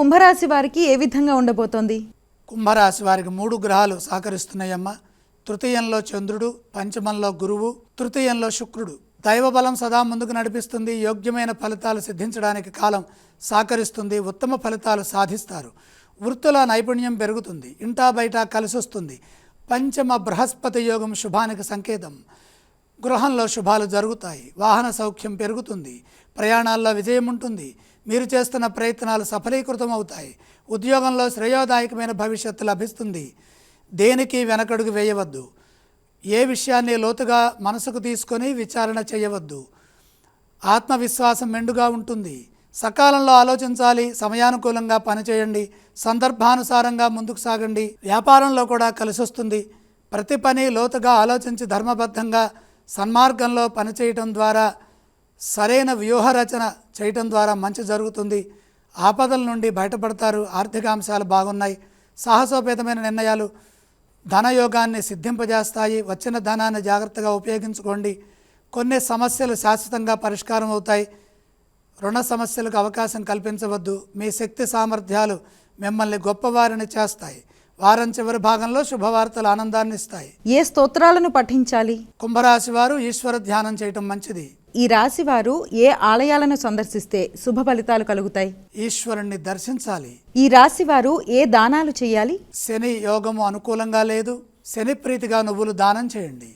కుంభరాశి వారికి ఏ విధంగా ఉండబోతోంది? కుంభరాశి వారికి మూడు గ్రహాలు సహకరిస్తున్నాయమ్మ. తృతీయంలో చంద్రుడు పంచమంలో గురువు తృతీయంలో శుక్రుడు. దైవబలం సదా ముందుకు నడిపిస్తుంది యోగ్యమైన ఫలితాలు సిద్ధించడానికి కాలం సహకరిస్తుంది ఉత్తమ ఫలితాలు సాధిస్తారు. వృత్తుల నైపుణ్యం పెరుగుతుంది ఇంటా బయట కలిసొస్తుంది. పంచమ బృహస్పతి యోగం శుభానికి సంకేతం. గృహంలో శుభాలు జరుగుతాయి. వాహన సౌఖ్యం పెరుగుతుంది. ప్రయాణాల్లో విజయం ఉంటుంది. మీరు చేస్తున్న ప్రయత్నాలు సఫలీకృతం అవుతాయి ఉద్యోగంలో శ్రేయోదాయకమైన భవిష్యత్తు లభిస్తుంది. దేనికి వెనకడుగు వేయవద్దు. ఏ విషయాన్ని లోతుగా మనసుకు తీసుకొని విచారణ చేయవద్దు. ఆత్మవిశ్వాసం మెండుగా ఉంటుంది. సకాలంలో ఆలోచించాలి. సమయానుకూలంగా పనిచేయండి. సందర్భానుసారంగా ముందుకు సాగండి. వ్యాపారంలో కూడా కలిసొస్తుంది. ప్రతి పని లోతుగా ఆలోచించి ధర్మబద్ధంగా సన్మార్గంలో పనిచేయటం ద్వారా సరైన వ్యూహరచన చేయటం ద్వారా మంచి జరుగుతుంది. ఆపదల నుండి బయటపడతారు. ఆర్థిక అంశాలు బాగున్నాయి. సాహసోపేతమైన నిర్ణయాలు ధనయోగాన్ని సిద్ధింపజేస్తాయి. వచ్చిన ధనాన్ని జాగ్రత్తగా ఉపయోగించుకోండి. కొన్ని సమస్యలు శాశ్వతంగా పరిష్కారం అవుతాయి. రుణ సమస్యలకు అవకాశం కల్పించవద్దు. మీ శక్తి సామర్థ్యాలు మిమ్మల్ని గొప్పవారిని చేస్తాయి. వారం చివరి భాగంలో శుభవార్తలు ఆనందాన్ని ఇస్తాయి. ఏ స్తోత్రాలను పఠించాలి? కుంభరాశి వారు ఈశ్వర ధ్యానం చేయటం మంచిది. ఈ రాశి వారు ఏ ఆలయాలను సందర్శిస్తే శుభ ఫలితాలు కలుగుతాయి? ఈశ్వరుణ్ణి దర్శించాలి. ఈ రాశి వారు ఏ దానాలు చేయాలి? శని యోగము అనుకూలంగా లేదు. శని ప్రీతిగా నువ్వులు దానం చేయండి.